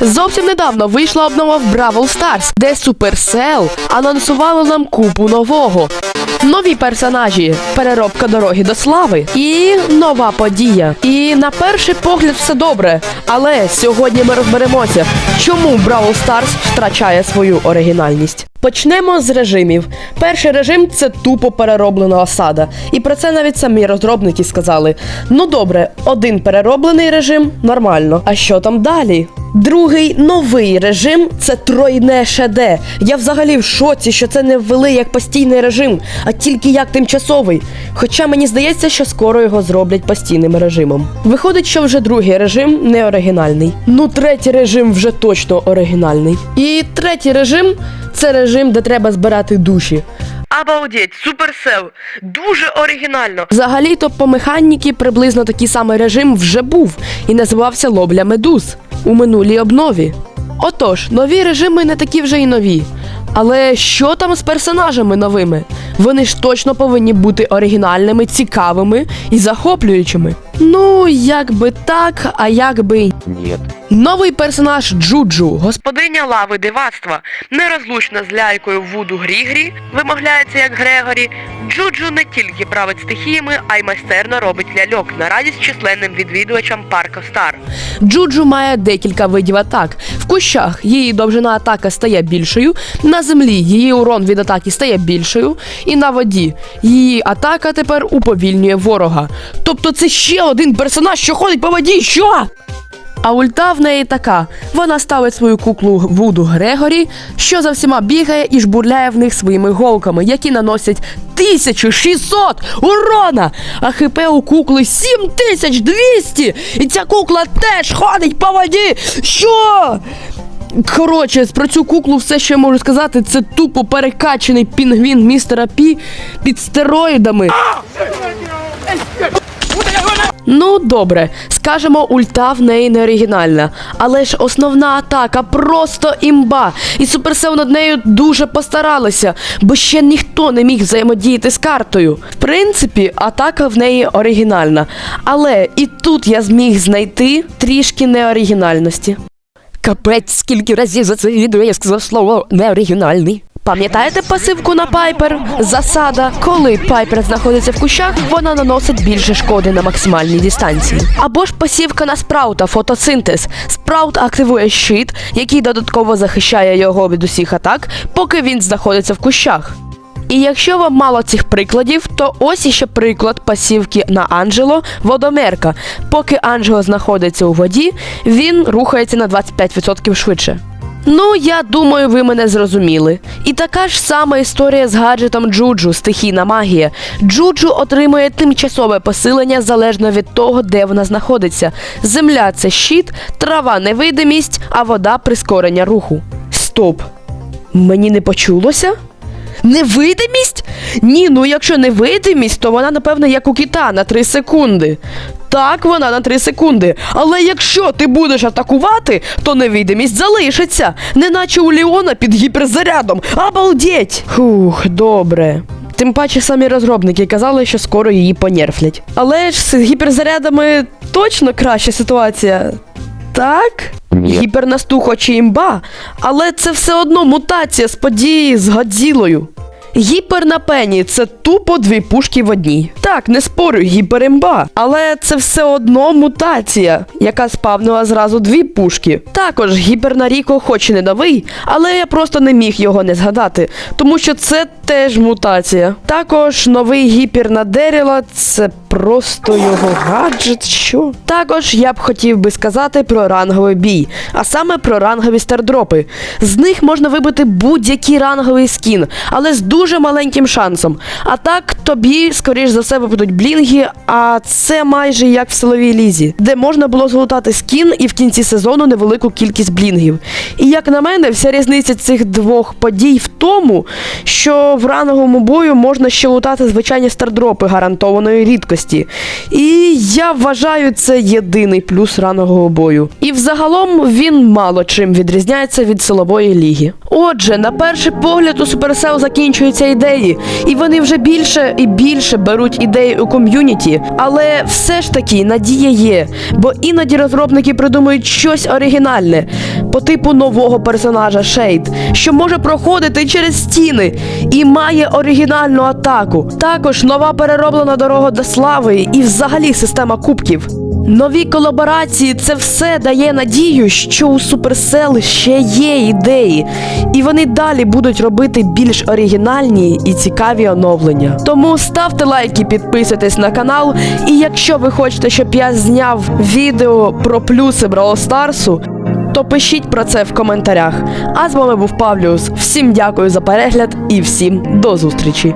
Зовсім недавно вийшла обнова в Бравл Stars, де Supercell анонсували нам купу нового. Нові персонажі, переробка дороги до слави і нова подія. І на перший погляд все добре. Але сьогодні ми розберемося, чому Бравл Stars втрачає свою оригінальність. Почнемо з режимів. Перший режим це тупо перероблена осада. І про це навіть самі розробники сказали: ну добре, один перероблений режим нормально. А що там далі? Другий новий режим це тройне ШД. Я взагалі в шоці, що це не ввели як постійний режим, а тільки як тимчасовий. Хоча мені здається, що скоро його зроблять постійним режимом. Виходить, що вже другий режим не оригінальний. Ну, третій режим вже точно оригінальний. І третій режим це режим, де треба збирати душі. Обалдеть, суперсел, дуже оригінально. Взагалі-то по механіки приблизно такий самий режим вже був і називався Лобля Медуз у минулій обнові. Отож, нові режими не такі вже й нові. Але що там з персонажами новими? Вони ж точно повинні бути оригінальними, цікавими і захоплюючими. Ну, як би так, а як би Нет. Новий персонаж Джуджу, господиня лави дивацтва, нерозлучна з лялькою Вуду Грігрі, вимовляється як Грегорі. Джуджу не тільки править стихіями, а й майстерно робить ляльок на радість численним відвідувачам Парка Стар. Джуджу має декілька видів атак. В кущах її довжина атаки стає більшою, на землі її урон від атаки стає більшою, і на воді її атака тепер уповільнює ворога. Тобто це ще один персонаж, що ходить по воді. Що? А ульта в неї така: вона ставить свою куклу Вуду Грегорі, що за всіма бігає і жбурляє в них своїми голками, які наносять 1600 урона! А хп у кукли 7200! І ця кукла теж ходить по воді! Що? Коротше, про цю куклу все, що я можу сказати, це тупо перекачаний пінгвін містера Пі під стероїдами. Ну, добре, скажемо, ульта в неї не оригінальна, але ж основна атака просто імба. І Суперсел над нею дуже постаралися, бо ще ніхто не міг взаємодіяти з картою. В принципі, атака в неї оригінальна, але і тут я зміг знайти трішки неоригінальності. Капець, скільки разів за це відео я сказав слово неоригінальний. Пам'ятаєте пасивку на Пайпер? Засада. Коли Пайпер знаходиться в кущах, вона наносить більше шкоди на максимальній дистанції. Або ж пасівка на спраута фотосинтез. Спраут активує щит, який додатково захищає його від усіх атак, поки він знаходиться в кущах. І якщо вам мало цих прикладів, то ось іще приклад пасівки на Анджело водомерка. Поки Анджело знаходиться у воді, він рухається на 25% швидше. Ну, я думаю, ви мене зрозуміли. І така ж сама історія з гаджетом Джуджу, стихійна магія. Джуджу отримує тимчасове посилення залежно від того, де вона знаходиться. Земля це щит, трава невидимість, а вода прискорення руху. Стоп! Мені не почулося? Невидимість? Ні, ну якщо невидимість, то вона, напевно, як у кита на 3 секунди. Так, вона на 3 секунди. Але якщо ти будеш атакувати, то невидимість залишиться, неначе у Ліона під гіперзарядом. Обалдеть! Фух, добре. Тим паче самі розробники казали, що скоро її понерфлять. Але ж з гіперзарядами точно краща ситуація. Так? Ні. Гіпернастух хоч і імба, але це все одно мутація з події з Годзілою. Гіпер на пені це тупо дві пушки в одній. Так, не спорю, гіперімба. Але це все одно мутація, яка спавнила зразу дві пушки. Також гіпер на Ріко хоч і не новий, але я просто не міг його не згадати, тому що це теж мутація. Також новий гіпер на Деріла це просто його гаджет. Що? Також я б хотів би сказати про ранговий бій, а саме про рангові стардропи. З них можна вибити будь-який ранговий скін, але з дуже маленьким шансом. А так тобі, скоріш за все, випадуть блінги, а це майже як в силовій лізі, де можна було злутати скін і в кінці сезону невелику кількість блінгів. І як на мене, вся різниця цих двох подій в тому, що в ранговому бою можна ще лутати звичайні стардропи гарантованої рідкості. І я вважаю це єдиний плюс рангового бою. І взагалом він мало чим відрізняється від силової ліги. Отже, на перший погляд у Supercell закінчуються ідеї, і вони вже більше і більше беруть ідеї у ком'юніті. Але все ж таки надія є, бо іноді розробники придумують щось оригінальне. по типу нового персонажа Шейд, що може проходити через стіни і має оригінальну атаку. Також нова перероблена дорога до слави і взагалі система кубків. Нові колаборації це все дає надію, що у Supercell ще є ідеї, і вони далі будуть робити більш оригінальні і цікаві оновлення. Тому ставте лайки, підписуйтесь на канал. І якщо ви хочете, щоб я зняв відео про плюси Бравл Старсу, то пишіть про це в коментарях. А з вами був Павліус. Всім дякую за перегляд і всім до зустрічі.